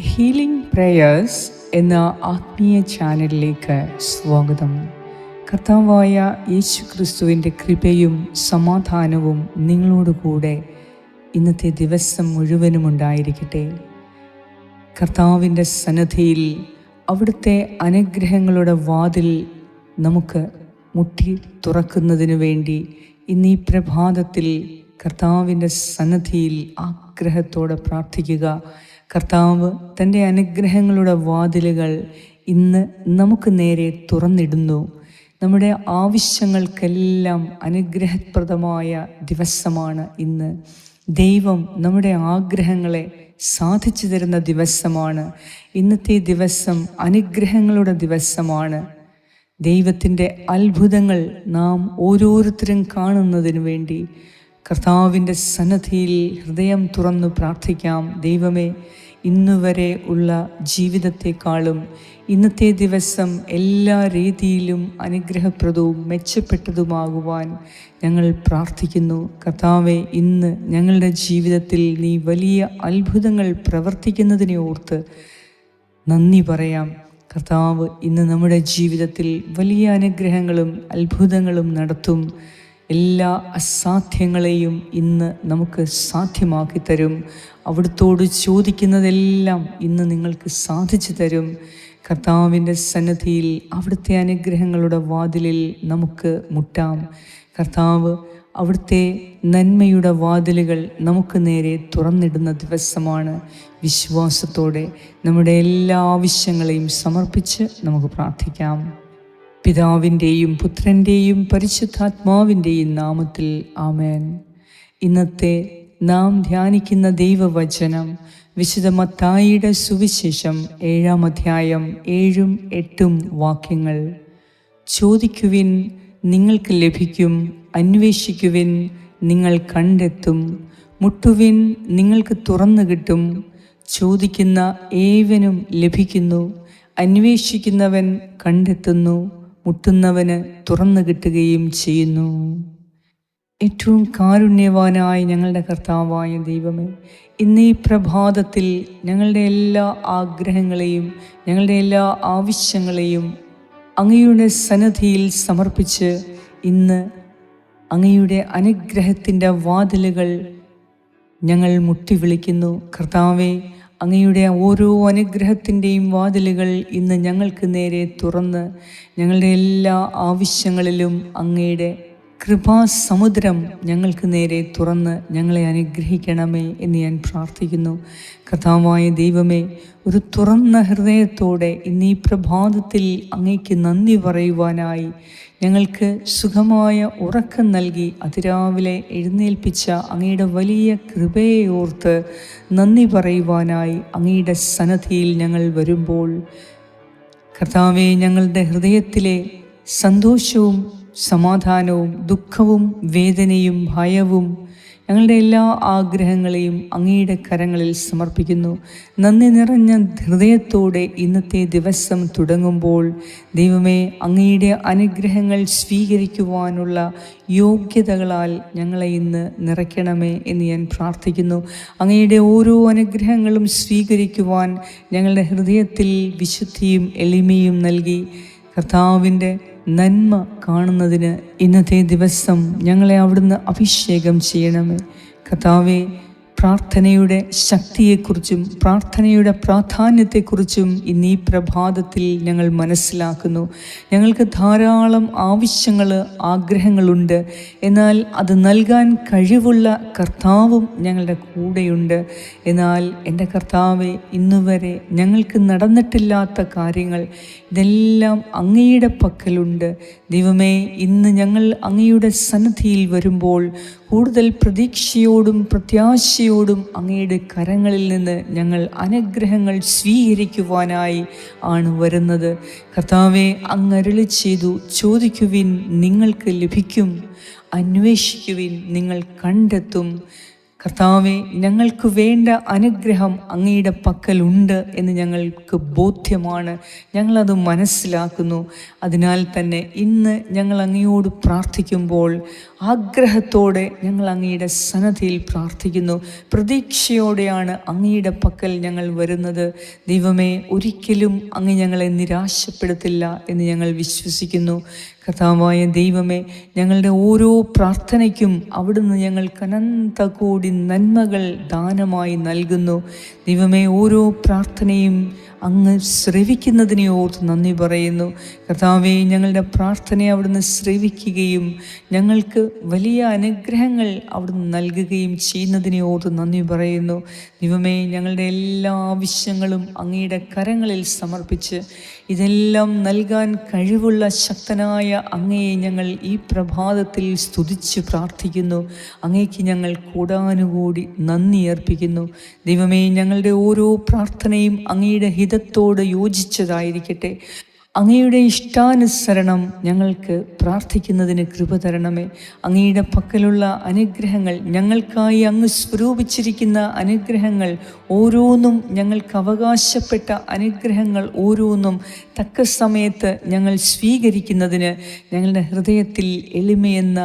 Healing prayers എന്ന ആത്മീയ ചാനലിലേക്ക് സ്വാഗതം. കർത്താവായ യേശു ക്രിസ്തുവിന്റെ കൃപയും സമാധാനവും നിങ്ങളോട് കൂടെ ഇന്നത്തെ ദിവസം മുഴുവനും ഉണ്ടായിരിക്കട്ടെ. കർത്താവിന്റെ സന്നദ്ധിയിൽ അവിടുത്തെ അനുഗ്രഹങ്ങളുടെ വാതിൽ നമുക്ക് മുട്ടി തുറക്കുന്നതിന് വേണ്ടി ഇന്ന് പ്രഭാതത്തിൽ കർത്താവിന്റെ സന്നദ്ധിയിൽ ആഗ്രഹത്തോടെ പ്രാർത്ഥിക്കുക. കർത്താവ് തന്റെ അനുഗ്രഹങ്ങളുടെ വാതിലുകൾ ഇന്ന് നമുക്ക് നേരെ തുറന്നിടുന്നു. നമ്മുടെ ആവശ്യങ്ങൾക്കെല്ലാം അനുഗ്രഹപ്രദമായ ദിവസമാണ് ഇന്ന്. ദൈവം നമ്മുടെ ആഗ്രഹങ്ങളെ സാധിച്ചു തരുന്ന ദിവസമാണ്. ഇന്നത്തെ ദിവസം അനുഗ്രഹങ്ങളുടെ ദിവസമാണ്. ദൈവത്തിന്റെ അത്ഭുതങ്ങൾ നാം ഓരോരുത്തരും കാണുന്നതിന് വേണ്ടി കർത്താവിന്റെ സന്നദ്ധിയിൽ ഹൃദയം തുറന്നു പ്രാർത്ഥിക്കാം. ദൈവമേ ഇന്നുവരെ ഉള്ള ജീവിതത്തെക്കാളും ഇന്നത്തെ ദിവസം എല്ലാ രീതിയിലും അനുഗ്രഹപ്രദവും മെച്ചപ്പെട്ടതുമാകുവാൻ ഞങ്ങൾ പ്രാർത്ഥിക്കുന്നു. കർത്താവെ ഇന്ന് ഞങ്ങളുടെ ജീവിതത്തിൽ നീ വലിയ അത്ഭുതങ്ങൾ പ്രവർത്തിക്കുന്നതിനെ ഓർത്ത് നന്ദി പറയാം. കർത്താവ് ഇന്ന് നമ്മുടെ ജീവിതത്തിൽ വലിയ അനുഗ്രഹങ്ങളും അത്ഭുതങ്ങളും നടത്തും. എല്ലാ അസാധ്യങ്ങളെയും ഇന്ന് നമുക്ക് സാധ്യമാക്കി തരും. അവിടുത്തോട് ചോദിക്കുന്നതെല്ലാം ഇന്ന് നിങ്ങൾക്ക് സാധിച്ചു തരും. കർത്താവിന്റെ സന്നദ്ധിയിൽ അവിടുത്തെ അനുഗ്രഹങ്ങളുടെ വാതിലിൽ നമുക്ക് മുട്ടാം. കർത്താവ് അവിടുത്തെ നന്മയുടെ വാതിലുകൾ നമുക്ക് നേരെ തുറന്നിടുന്ന ദിവസമാണ്. വിശ്വാസത്തോടെ നമ്മുടെ എല്ലാ ആവശ്യങ്ങളെയും സമർപ്പിച്ച് നമുക്ക് പ്രാർത്ഥിക്കാം. പിതാവിന്റെയും പുത്രന്റെയും പരിശുദ്ധാത്മാവിന്റെയും നാമത്തിൽ ആമേൻ. ഇന്നത്തെ നാം ധ്യാനിക്കുന്ന ദൈവവചനം വിശുദ്ധ മത്തായിയുടെ സുവിശേഷം ഏഴാം അധ്യായം ഏഴും എട്ടും വാക്യങ്ങൾ. ചോദിക്കുവിൻ നിങ്ങൾക്ക് ലഭിക്കും അന്വേഷിക്കുവിൻ നിങ്ങൾ കണ്ടെത്തും മുട്ടുവിൻ നിങ്ങൾക്ക് തുറന്നു കിട്ടും ചോദിക്കുന്ന ഏവനും ലഭിക്കുന്നു അന്വേഷിക്കുന്നവൻ കണ്ടെത്തുന്നു മുട്ടുന്നവന് തുറന്നു കിട്ടുകയും ചെയ്യുന്നു. ഏറ്റവും കാരുണ്യവാനായ ഞങ്ങളുടെ കർത്താവായ ദൈവമേ ഇന്ന് ഈ പ്രഭാതത്തിൽ ഞങ്ങളുടെ എല്ലാ ആഗ്രഹങ്ങളെയും ഞങ്ങളുടെ എല്ലാ ആവശ്യങ്ങളെയും അങ്ങയുടെ സന്നദ്ധിയിൽ സമർപ്പിച്ച് ഇന്ന് അങ്ങയുടെ അനുഗ്രഹത്തിന്റെ വാതിലുകൾ ഞങ്ങൾ മുട്ടി വിളിക്കുന്നു. കർത്താവെ അങ്ങയുടെ ഓരോ അനുഗ്രഹത്തിന്റെയും വാതിലുകൾ ഇന്ന് ഞങ്ങൾക്ക് നേരെ തുറന്ന് ഞങ്ങളുടെ എല്ലാ ആവശ്യങ്ങളിലും അങ്ങയുടെ കൃപാസമുദ്രം ഞങ്ങൾക്ക് നേരെ തുറന്ന് ഞങ്ങളെ അനുഗ്രഹിക്കണമേ എന്ന് ഞാൻ പ്രാർത്ഥിക്കുന്നു. കഥാവായ ദൈവമേ ഒരു തുറന്ന ഹൃദയത്തോടെ ഇന്ന് ഈ പ്രഭാതത്തിൽ അങ്ങേക്ക് നന്ദി പറയുവാനായി ഞങ്ങൾക്ക് സുഖമായ ഉറക്കം നൽകി അതിരാവിലെ എഴുന്നേൽപ്പിച്ച അങ്ങയുടെ വലിയ കൃപയെ ഓർത്ത് നന്ദി പറയുവാനായി അങ്ങയുടെ സന്നദ്ധിയിൽ ഞങ്ങൾ വരുമ്പോൾ. കർത്താവെ ഞങ്ങളുടെ ഹൃദയത്തിലെ സന്തോഷവും സമാധാനവും ദുഃഖവും വേദനയും ഭയവും ഞങ്ങളുടെ എല്ലാ ആഗ്രഹങ്ങളെയും അങ്ങയുടെ കരങ്ങളിൽ സമർപ്പിക്കുന്നു. നന്ദി നിറഞ്ഞ ഹൃദയത്തോടെ ഇന്നത്തെ ദിവസം തുടങ്ങുമ്പോൾ ദൈവമേ അങ്ങയുടെ അനുഗ്രഹങ്ങൾ സ്വീകരിക്കുവാനുള്ള യോഗ്യതകളാൽ ഞങ്ങളെ ഇന്ന് നിറയ്ക്കണമേ എന്ന് ഞാൻ പ്രാർത്ഥിക്കുന്നു. അങ്ങയുടെ ഓരോ അനുഗ്രഹങ്ങളും സ്വീകരിക്കുവാൻ ഞങ്ങളുടെ ഹൃദയത്തിൽ വിശുദ്ധിയും എളിമയും നൽകി കർത്താവിന്റെ നന്മ കാണുന്നതിന് ഇന്നത്തെ ദിവസം ഞങ്ങളെ അവിടുന്ന് അഭിഷേകം ചെയ്യണമേ. കർത്താവെ പ്രാർത്ഥനയുടെ ശക്തിയെക്കുറിച്ചും പ്രാർത്ഥനയുടെ പ്രാധാന്യത്തെക്കുറിച്ചും ഇന്ന് ഈ പ്രഭാതത്തിൽ ഞങ്ങൾ മനസ്സിലാക്കുന്നു. ഞങ്ങൾക്ക് ധാരാളം ആവശ്യങ്ങൾ ആഗ്രഹങ്ങളുണ്ട്. എന്നാൽ അത് നൽകാൻ കഴിവുള്ള കർത്താവും ഞങ്ങളുടെ കൂടെയുണ്ട്. എന്നാൽ എന്റെ കർത്താവെ ഇന്നുവരെ ഞങ്ങൾക്ക് നടന്നിട്ടില്ലാത്ത കാര്യങ്ങൾ ഇതെല്ലാം അങ്ങയുടെ പക്കലുണ്ട്. ദൈവമേ ഇന്ന് ഞങ്ങൾ അങ്ങയുടെ സന്നദ്ധിയിൽ വരുമ്പോൾ കൂടുതൽ പ്രതീക്ഷയോടും പ്രത്യാശയോടും അങ്ങയുടെ കരങ്ങളിൽ നിന്ന് ഞങ്ങൾ അനുഗ്രഹങ്ങൾ സ്വീകരിക്കുവാനായി ആണ് വരുന്നത്. കർത്താവെ അങ്ങരളി ചെയ്തു ചോദിക്കുവിൻ നിങ്ങൾക്ക് ലഭിക്കും അന്വേഷിക്കുവിൻ നിങ്ങൾ കണ്ടെത്തും. കർത്താവെ ഞങ്ങൾക്ക് വേണ്ട അനുഗ്രഹം അങ്ങയുടെ പക്കലുണ്ട് എന്ന് ഞങ്ങൾക്ക് ബോധ്യമാണ്. ഞങ്ങളത് മനസ്സിലാക്കുന്നു. അതിനാൽ തന്നെ ഇന്ന് ഞങ്ങൾ അങ്ങയോട് പ്രാർത്ഥിക്കുമ്പോൾ ആഗ്രഹത്തോടെ ഞങ്ങൾ അങ്ങയുടെ സന്നദ്ധിയിൽ പ്രാർത്ഥിക്കുന്നു. പ്രതീക്ഷയോടെയാണ് അങ്ങയുടെ പക്കൽ ഞങ്ങൾ വരുന്നത്. ദൈവമേ ഒരിക്കലും അങ്ങ് ഞങ്ങളെ നിരാശപ്പെടുത്തില്ല എന്ന് ഞങ്ങൾ വിശ്വസിക്കുന്നു. കഥാവായ ദൈവമേ ഞങ്ങളുടെ ഓരോ പ്രാർത്ഥനയ്ക്കും അവിടുന്ന് ഞങ്ങൾ അനന്ത കോടി നന്മകൾ ദാനമായി നൽകുന്നു. ദൈവമേ ഓരോ പ്രാർത്ഥനയും അങ്ങ് ശ്രവിക്കുന്നതിനെ ഓർത്ത് നന്ദി പറയുന്നു. കർത്താവെ ഞങ്ങളുടെ പ്രാർത്ഥനയെ അവിടുന്ന് ശ്രവിക്കുകയും ഞങ്ങൾക്ക് വലിയ അനുഗ്രഹങ്ങൾ അവിടുന്ന് നൽകുകയും ചെയ്യുന്നതിനെ ഓർത്ത് നന്ദി പറയുന്നു. ദൈവമേ ഞങ്ങളുടെ എല്ലാ ആവശ്യങ്ങളും അങ്ങയുടെ കരങ്ങളിൽ സമർപ്പിച്ച് ഇതെല്ലാം നൽകാൻ കഴിവുള്ള ശക്തനായ അങ്ങയെ ഞങ്ങൾ ഈ പ്രഭാതത്തിൽ സ്തുതിച്ച് പ്രാർത്ഥിക്കുന്നു. അങ്ങേക്ക് ഞങ്ങൾ കൂടാനുകൂടി നന്ദി അർപ്പിക്കുന്നു. ദൈവമേ ഞങ്ങളുടെ ഓരോ പ്രാർത്ഥനയും അങ്ങയുടെ ഹിതത്തോട് യോജിച്ചതായിരിക്കട്ടെ. അങ്ങയുടെ ഇഷ്ടാനുസരണം ഞങ്ങൾക്ക് പ്രാർത്ഥിക്കുന്നതിന് കൃപ തരണമേ. അങ്ങയുടെ പക്കലുള്ള അനുഗ്രഹങ്ങൾ ഞങ്ങൾക്കായി അങ്ങ് സ്വരൂപിച്ചിരിക്കുന്ന അനുഗ്രഹങ്ങൾ ഓരോന്നും ഞങ്ങൾക്ക് അവകാശപ്പെട്ട അനുഗ്രഹങ്ങൾ ഓരോന്നും തക്ക സമയത്ത് ഞങ്ങൾ സ്വീകരിക്കുന്നതിന് ഞങ്ങളുടെ ഹൃദയത്തിൽ എളിമയെന്ന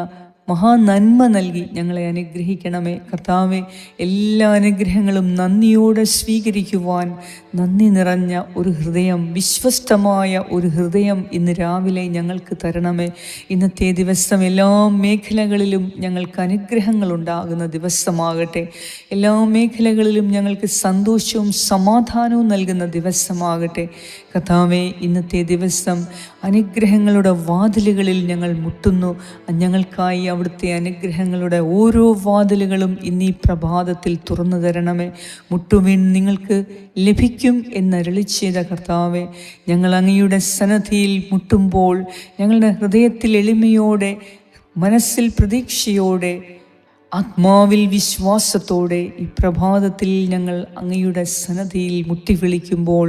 മഹാനന്മ നൽകി ഞങ്ങളെ അനുഗ്രഹിക്കണമേ. കർത്താവെ എല്ലാ അനുഗ്രഹങ്ങളും നന്ദിയോടെ സ്വീകരിക്കുവാൻ നന്ദി നിറഞ്ഞ ഒരു ഹൃദയം വിശ്വസ്തമായ ഒരു ഹൃദയം ഇന്ന് രാവിലെ ഞങ്ങൾക്ക് തരണമേ. ഇന്നത്തെ ദിവസം എല്ലാ മേഖലകളിലും ഞങ്ങൾക്ക് അനുഗ്രഹങ്ങൾ ഉണ്ടാകുന്ന ദിവസമാകട്ടെ. എല്ലാ മേഖലകളിലും ഞങ്ങൾക്ക് സന്തോഷവും സമാധാനവും നൽകുന്ന ദിവസമാകട്ടെ. കഥാവെ ഇന്നത്തെ ദിവസം അനുഗ്രഹങ്ങളുടെ വാതിലുകളിൽ ഞങ്ങൾ മുട്ടുന്നു. ഞങ്ങൾക്കായി അവിടുത്തെ അനുഗ്രഹങ്ങളുടെ ഓരോ വാതിലുകളും ഇന്നീ പ്രഭാതത്തിൽ തുറന്നു തരണമേ. മുട്ടുവീൺ നിങ്ങൾക്ക് ലഭിക്കും എന്നരളി ചെയ്ത കർത്താവെ. ഞങ്ങൾ അങ്ങയുടെ സന്നദ്ധിയിൽ മുട്ടുമ്പോൾ ഞങ്ങളുടെ ഹൃദയത്തിൽ എളിമയോടെ മനസ്സിൽ പ്രതീക്ഷയോടെ ആത്മാവിൽ വിശ്വാസത്തോടെ ഈ പ്രഭാതത്തിൽ ഞങ്ങൾ അങ്ങയുടെ സന്നദ്ധിയിൽ മുട്ടി വിളിക്കുമ്പോൾ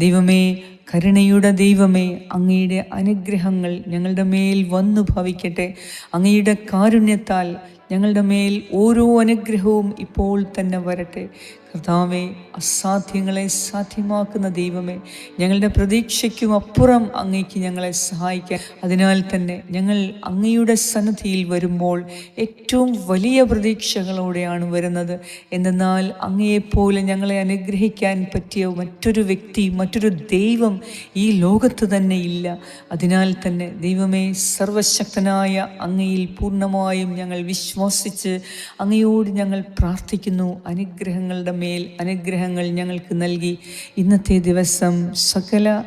ദൈവമേ കരുണയുടെ ദൈവമേ അങ്ങയുടെ അനുഗ്രഹങ്ങൾ ഞങ്ങളുടെ മേൽ വന്നു ഭവിക്കട്ടെ. അങ്ങയുടെ കാരുണ്യത്താൽ ഞങ്ങളുടെ മേൽ ഓരോ അനുഗ്രഹവും ഇപ്പോൾ തന്നെ വരട്ടെ. കർത്താവെ അസാധ്യങ്ങളെ സാധ്യമാക്കുന്ന ദൈവമേ ഞങ്ങളുടെ പ്രതീക്ഷയ്ക്കും അപ്പുറം അങ്ങേക്ക് ഞങ്ങളെ സഹായിക്കാൻ. അതിനാൽ തന്നെ ഞങ്ങൾ അങ്ങയുടെ സന്നദ്ധിയിൽ വരുമ്പോൾ ഏറ്റവും വലിയ പ്രതീക്ഷകളോടെയാണ് വരുന്നത്. എന്തെന്നാൽ അങ്ങയെപ്പോലെ ഞങ്ങളെ അനുഗ്രഹിക്കാൻ പറ്റിയ മറ്റൊരു വ്യക്തി മറ്റൊരു ദൈവം ഈ ലോകത്ത് തന്നെ ഇല്ല. അതിനാൽ തന്നെ ദൈവമേ സർവശക്തനായ അങ്ങയിൽ പൂർണമായും ഞങ്ങൾ വിശ്വസിച്ച് അങ്ങയോട് ഞങ്ങൾ പ്രാർത്ഥിക്കുന്നു. അനുഗ്രഹങ്ങളുടെ മേൽ അനുഗ്രഹങ്ങൾ ഞങ്ങൾക്ക് നൽകി. ഇന്നത്തെ ദിവസം സകല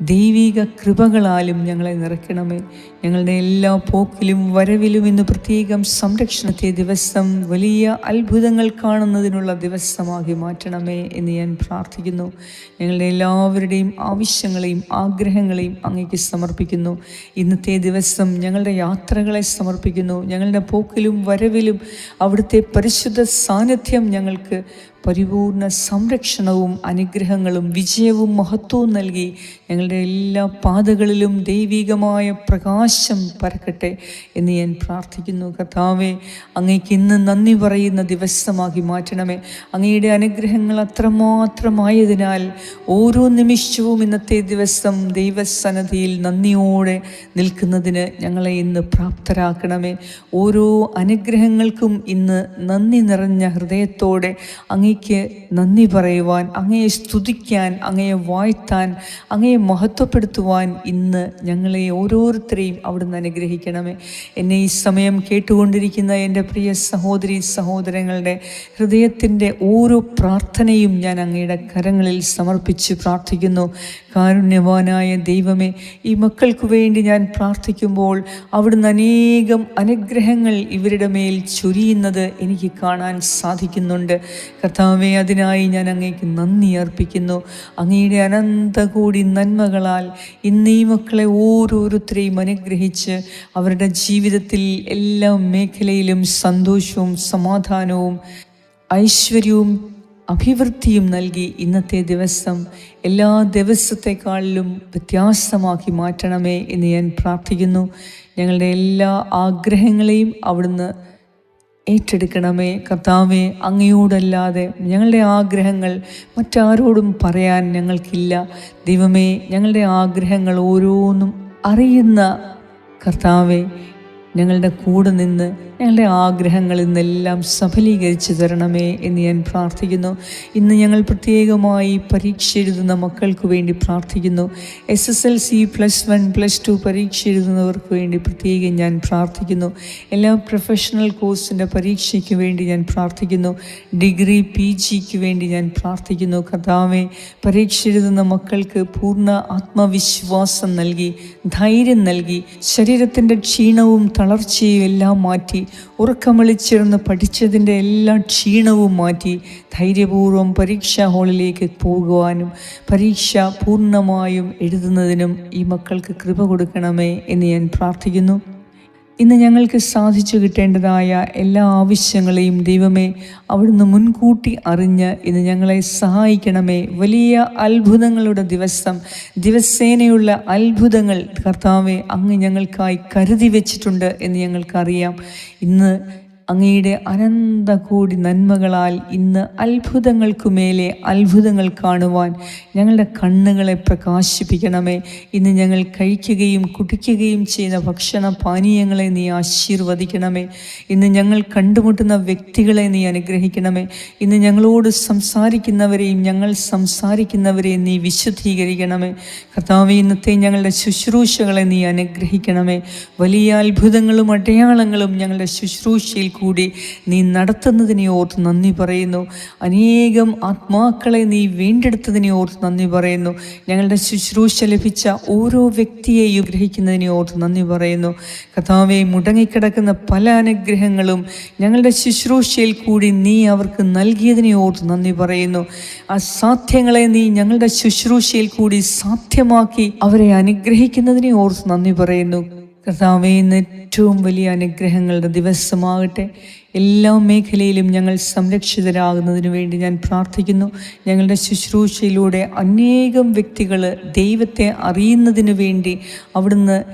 ദൈവിക കൃപകളാലും ഞങ്ങളെ നിറയ്ക്കണമേ. ഞങ്ങളുടെ എല്ലാ പോക്കിലും വരവിലും ഇന്ന് പ്രത്യേകം സംരക്ഷണത്തെ ദിവസം വലിയ അത്ഭുതങ്ങൾ കാണുന്നതിനുള്ള ദിവസമാക്കി മാറ്റണമേ എന്ന് ഞാൻ പ്രാർത്ഥിക്കുന്നു. ഞങ്ങളുടെ എല്ലാവരുടെയും ആവശ്യങ്ങളെയും ആഗ്രഹങ്ങളെയും അങ്ങേക്ക് സമർപ്പിക്കുന്നു. ഇന്നത്തെ ദിവസം ഞങ്ങളുടെ യാത്രകളെ സമർപ്പിക്കുന്നു. ഞങ്ങളുടെ പോക്കിലും വരവിലും അവിടുത്തെ പരിശുദ്ധ സാന്നിധ്യം ഞങ്ങൾക്ക് പരിപൂർണ സംരക്ഷണവും അനുഗ്രഹങ്ങളും വിജയവും മഹത്വവും നൽകി ഞങ്ങളുടെ എല്ലാ പാതകളിലും ദൈവികമായ പ്രകാശം പരക്കട്ടെ എന്ന് ഞാൻ പ്രാർത്ഥിക്കുന്നു. കർത്താവെ അങ്ങേക്ക് ഇന്ന് നന്ദി പറയുന്ന ദിവസമാക്കി മാറ്റണമേ. അങ്ങയുടെ അനുഗ്രഹങ്ങൾ അത്രമാത്രമായതിനാൽ ഓരോ നിമിഷവും ഇന്നത്തെ ദിവസം ദൈവസന്നദ്ധിയിൽ നന്ദിയോടെ നിൽക്കുന്നതിന് ഞങ്ങളെ ഇന്ന് പ്രാപ്തരാക്കണമേ. ഓരോ അനുഗ്രഹങ്ങൾക്കും ഇന്ന് നന്ദി നിറഞ്ഞ ഹൃദയത്തോടെ അങ്ങേക്ക് നന്ദി പറയുവാൻ അങ്ങയെ സ്തുതിക്കാൻ അങ്ങയെ വാഴ്ത്താൻ അങ്ങയെ മഹത്വപ്പെടുത്തുവാൻ ഇന്ന് ഞങ്ങളെ ഓരോരുത്തരെയും അവിടുന്ന് അനുഗ്രഹിക്കണമേ. എന്നെ ഈ സമയം കേട്ടുകൊണ്ടിരിക്കുന്ന എന്റെ പ്രിയ സഹോദരി സഹോദരങ്ങളുടെ ഹൃദയത്തിന്റെ ഓരോ പ്രാർത്ഥനയും ഞാൻ അങ്ങയുടെ കരങ്ങളിൽ സമർപ്പിച്ച് പ്രാർത്ഥിക്കുന്നു. കാരുണ്യവാനായ ദൈവമേ ഈ മക്കൾക്ക് വേണ്ടി ഞാൻ പ്രാർത്ഥിക്കുമ്പോൾ അവിടുന്ന് അനേകം അനുഗ്രഹങ്ങൾ ഇവരുടെ മേൽ ചൊരിയുന്നത് എനിക്ക് കാണാൻ സാധിക്കുന്നുണ്ട്. കർത്താവെ അതിനായി ഞാൻ അങ്ങേക്ക് നന്ദി അർപ്പിക്കുന്നു. അങ്ങയുടെ അനന്ത കൂടി നന്മകളാൽ ഇന്ന് ഈ മക്കളെ ഓരോരുത്തരെയും അനുഗ്രഹിച്ച് അവരുടെ ജീവിതത്തിൽ എല്ലാ മേഖലയിലും സന്തോഷവും സമാധാനവും ഐശ്വര്യവും അഭിവൃദ്ധിയും നൽകി ഇന്നത്തെ ദിവസം എല്ലാ ദിവസത്തെക്കാളിലും വ്യത്യാസമാക്കി മാറ്റണമേ എന്ന് ഞാൻ പ്രാർത്ഥിക്കുന്നു. ഞങ്ങളുടെ എല്ലാ ആഗ്രഹങ്ങളെയും അവിടുന്ന് ഏറ്റെടുക്കണമേ. കർത്താവേ അങ്ങയോടല്ലാതെ ഞങ്ങളുടെ ആഗ്രഹങ്ങൾ മറ്റാരോടും പറയാൻ ഞങ്ങൾക്കില്ല. ദൈവമേ ഞങ്ങളുടെ ആഗ്രഹങ്ങൾ ഓരോന്നും അറിയുന്ന കർത്താവെ ഞങ്ങളുടെ കൂടെ നിന്ന് ഞങ്ങളുടെ ആഗ്രഹങ്ങൾ ഇന്നെല്ലാം സഫലീകരിച്ചു തരണമേ എന്ന് ഞാൻ പ്രാർത്ഥിക്കുന്നു. ഇന്ന് ഞങ്ങൾ പ്രത്യേകമായി പരീക്ഷ എഴുതുന്ന മക്കൾക്ക് വേണ്ടി പ്രാർത്ഥിക്കുന്നു. S S L C plus one plus two പരീക്ഷ എഴുതുന്നവർക്ക് വേണ്ടി പ്രത്യേകം ഞാൻ പ്രാർത്ഥിക്കുന്നു. എല്ലാ പ്രൊഫഷണൽ കോഴ്സിന്റെ പരീക്ഷയ്ക്ക് വേണ്ടി ഞാൻ പ്രാർത്ഥിക്കുന്നു. ഡിഗ്രി പി ജിക്ക് വേണ്ടി ഞാൻ പ്രാർത്ഥിക്കുന്നു. കഥാവെ പരീക്ഷ എഴുതുന്ന മക്കൾക്ക് പൂർണ ആത്മവിശ്വാസം നൽകി ധൈര്യം നൽകി ശരീരത്തിന്റെ ക്ഷീണവും തളർച്ചയും എല്ലാം മാറ്റി ഉറക്കമളിച്ചിരുന്ന് പഠിച്ചതിന്റെ എല്ലാ ക്ഷീണവും മാറ്റി ധൈര്യപൂർവം പരീക്ഷാ ഹാളിലേക്ക് പോകുവാനും പരീക്ഷ പൂർണമായും എഴുതുന്നതിനും ഈ മക്കൾക്ക് കൃപ കൊടുക്കണമേ എന്ന് ഞാൻ പ്രാർത്ഥിക്കുന്നു. ഇന്ന് ഞങ്ങൾക്ക് സാധിച്ചു കിട്ടേണ്ടതായ എല്ലാ ആവശ്യങ്ങളെയും ദൈവമേ അവിടുന്ന് മുൻകൂട്ടി അറിഞ്ഞ് ഇന്ന് ഞങ്ങളെ സഹായിക്കണമേ. വലിയ അത്ഭുതങ്ങളുടെ ദിവസം ദിവസേനയുള്ള അത്ഭുതങ്ങൾ കർത്താവെ അങ്ങ് ഞങ്ങൾക്കായി കരുതി വെച്ചിട്ടുണ്ട് എന്ന് ഞങ്ങൾക്കറിയാം. ഇന്ന് അങ്ങയുടെ അനന്ത കോടി നന്മകളാൽ ഇന്ന് അത്ഭുതങ്ങൾക്കു മേലെ അത്ഭുതങ്ങൾ കാണുവാൻ ഞങ്ങളുടെ കണ്ണുകളെ പ്രകാശിപ്പിക്കണമേ. ഇന്ന് ഞങ്ങൾ കഴിക്കുകയും കുടിക്കുകയും ചെയ്യുന്ന ഭക്ഷണ പാനീയങ്ങളെ നീ ആശീർവദിക്കണമേ. ഇന്ന് ഞങ്ങൾ കണ്ടുമുട്ടുന്ന വ്യക്തികളെ നീ അനുഗ്രഹിക്കണമേ. ഇന്ന് ഞങ്ങളോട് സംസാരിക്കുന്നവരെയും ഞങ്ങൾ സംസാരിക്കുന്നവരെയും നീ വിശുദ്ധീകരിക്കണമേ. കർത്താവ് ഇന്നത്തെ ഞങ്ങളുടെ ശുശ്രൂഷകളെ നീ അനുഗ്രഹിക്കണമേ. വലിയ അത്ഭുതങ്ങളും അടയാളങ്ങളും ഞങ്ങളുടെ ശുശ്രൂഷയിൽ കൂടി നീ നടത്തുന്നതിനെ ഓർത്ത് നന്ദി പറയുന്നു. അനേകം ആത്മാക്കളെ നീ വീണ്ടെടുത്തതിനെ ഓർത്ത് നന്ദി പറയുന്നു. ഞങ്ങളുടെ ശുശ്രൂഷ ലഭിച്ച ഓരോ വ്യക്തിയെയും ഗ്രഹിക്കുന്നതിനെ ഓർത്ത് നന്ദി പറയുന്നു. കഥാവെ മുടങ്ങിക്കിടക്കുന്ന പല അനുഗ്രഹങ്ങളും ഞങ്ങളുടെ ശുശ്രൂഷയിൽ കൂടി നീ അവർക്ക് നൽകിയതിനെ ഓർത്ത് നന്ദി പറയുന്നു. അസാധ്യങ്ങളെ നീ ഞങ്ങളുടെ ശുശ്രൂഷയിൽ കൂടി സാധ്യമാക്കി അവരെ അനുഗ്രഹിക്കുന്നതിനെ ഓർത്ത് നന്ദി പറയുന്നു. കർത്താവേ ഏറ്റവും വലിയ അനുഗ്രഹങ്ങളുടെ ദിവസമാകട്ടെ. എല്ലാ മേഖലയിലും ഞങ്ങൾ സംരക്ഷിതരാകുന്നതിന് വേണ്ടി ഞാൻ പ്രാർത്ഥിക്കുന്നു. ഞങ്ങളുടെ ശുശ്രൂഷയിലൂടെ അനേകം വ്യക്തികൾ ദൈവത്തെ അറിയുന്നതിന് വേണ്ടി അവിടുന്ന്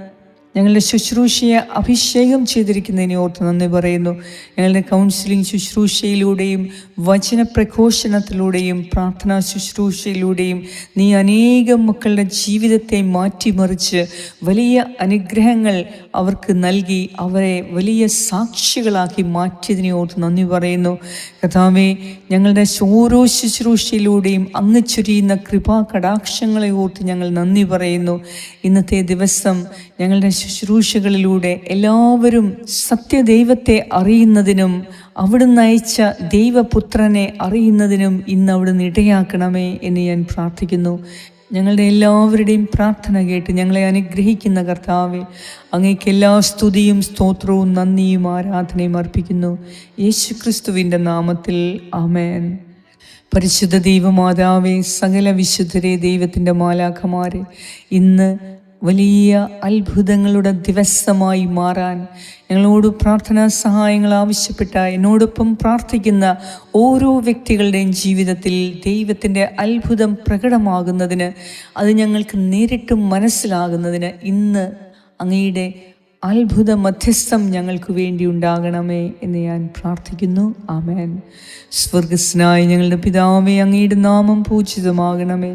ഞങ്ങളുടെ ശുശ്രൂഷയെ അഭിഷേകം ചെയ്തിരിക്കുന്നതിനെ ഓർത്ത് നന്ദി പറയുന്നു. ഞങ്ങളുടെ കൗൺസിലിംഗ് ശുശ്രൂഷയിലൂടെയും വചന പ്രഘോഷണത്തിലൂടെയും പ്രാർത്ഥനാ ശുശ്രൂഷയിലൂടെയും നീ അനേകം മക്കളുടെ ജീവിതത്തെ മാറ്റിമറിച്ച് വലിയ അനുഗ്രഹങ്ങൾ അവർക്ക് നൽകി അവരെ വലിയ സാക്ഷികളാക്കി മാറ്റിയതിനെ ഓർത്ത് നന്ദി പറയുന്നു. കഥാവെ ഞങ്ങളുടെ ഓരോ ശുശ്രൂഷയിലൂടെയും അങ്ങ് ചൊരിയുന്ന കൃപാ കടാക്ഷങ്ങളെ ഓർത്ത് ഞങ്ങൾ നന്ദി പറയുന്നു. ഇന്നത്തെ ദിവസം ഞങ്ങളുടെ ശുശ്രൂഷകളിലൂടെ എല്ലാവരും സത്യദൈവത്തെ അറിയുന്നതിനും അവിടുന്ന് അയച്ച ദൈവപുത്രനെ അറിയുന്നതിനും ഇന്ന് അവിടുന്ന് ഇടയാക്കണമേ എന്ന് ഞാൻ പ്രാർത്ഥിക്കുന്നു. ഞങ്ങളുടെ എല്ലാവരുടെയും പ്രാർത്ഥന കേട്ട് ഞങ്ങളെ അനുഗ്രഹിക്കുന്ന കർത്താവെ അങ്ങേക്ക് എല്ലാ സ്തുതിയും സ്തോത്രവും നന്ദിയും ആരാധനയും അർപ്പിക്കുന്നു. യേശുക്രിസ്തുവിന്റെ നാമത്തിൽ അമേൻ പരിശുദ്ധ ദൈവമാതാവേ സകല വിശുദ്ധരെ ദൈവത്തിന്റെ മാലാഖമാരെ ഇന്ന് വലിയ അത്ഭുതങ്ങളുടെ ദിവസമായി മാറാൻ ഞങ്ങളോട് പ്രാർത്ഥനാ സഹായങ്ങൾ ആവശ്യപ്പെട്ട എന്നോടൊപ്പം പ്രാർത്ഥിക്കുന്ന ഓരോ വ്യക്തികളുടെയും ജീവിതത്തിൽ ദൈവത്തിന്റെ അത്ഭുതം പ്രകടമാകുന്നതിന് അത് ഞങ്ങൾക്ക് നേരിട്ടും മനസ്സിലാകുന്നതിന് ഇന്ന് അങ്ങയുടെ അത്ഭുത മധ്യസ്ഥം ഞങ്ങൾക്ക് വേണ്ടി ഉണ്ടാകണമേ എന്ന് ഞാൻ പ്രാർത്ഥിക്കുന്നു. ആമേൻ. സ്വർഗസ്നായ ഞങ്ങളുടെ പിതാവേ അങ്ങയുടെ നാമം പൂജിതമാകണമേ.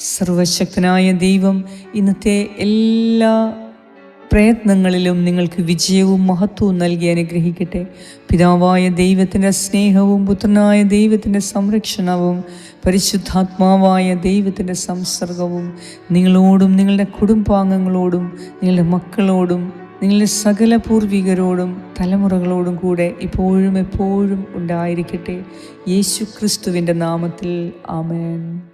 സർവശക്തനായ ദൈവം ഇന്നത്തെ എല്ലാ പ്രയത്നങ്ങളിലും നിങ്ങൾക്ക് വിജയവും മഹത്വവും നൽകി അനുഗ്രഹിക്കട്ടെ. പിതാവായ ദൈവത്തിന്റെ സ്നേഹവും പുത്രനായ ദൈവത്തിന്റെ സംരക്ഷണവും പരിശുദ്ധാത്മാവായ ദൈവത്തിന്റെ സംസർഗവും നിങ്ങളോടും നിങ്ങളുടെ കുടുംബാംഗങ്ങളോടും നിങ്ങളുടെ മക്കളോടും നിങ്ങളുടെ സകല പൂർവികരോടും തലമുറകളോടും കൂടെ ഇപ്പോഴും എപ്പോഴും ഉണ്ടായിരിക്കട്ടെ. യേശു ക്രിസ്തുവിന്റെ നാമത്തിൽ ആമേൻ.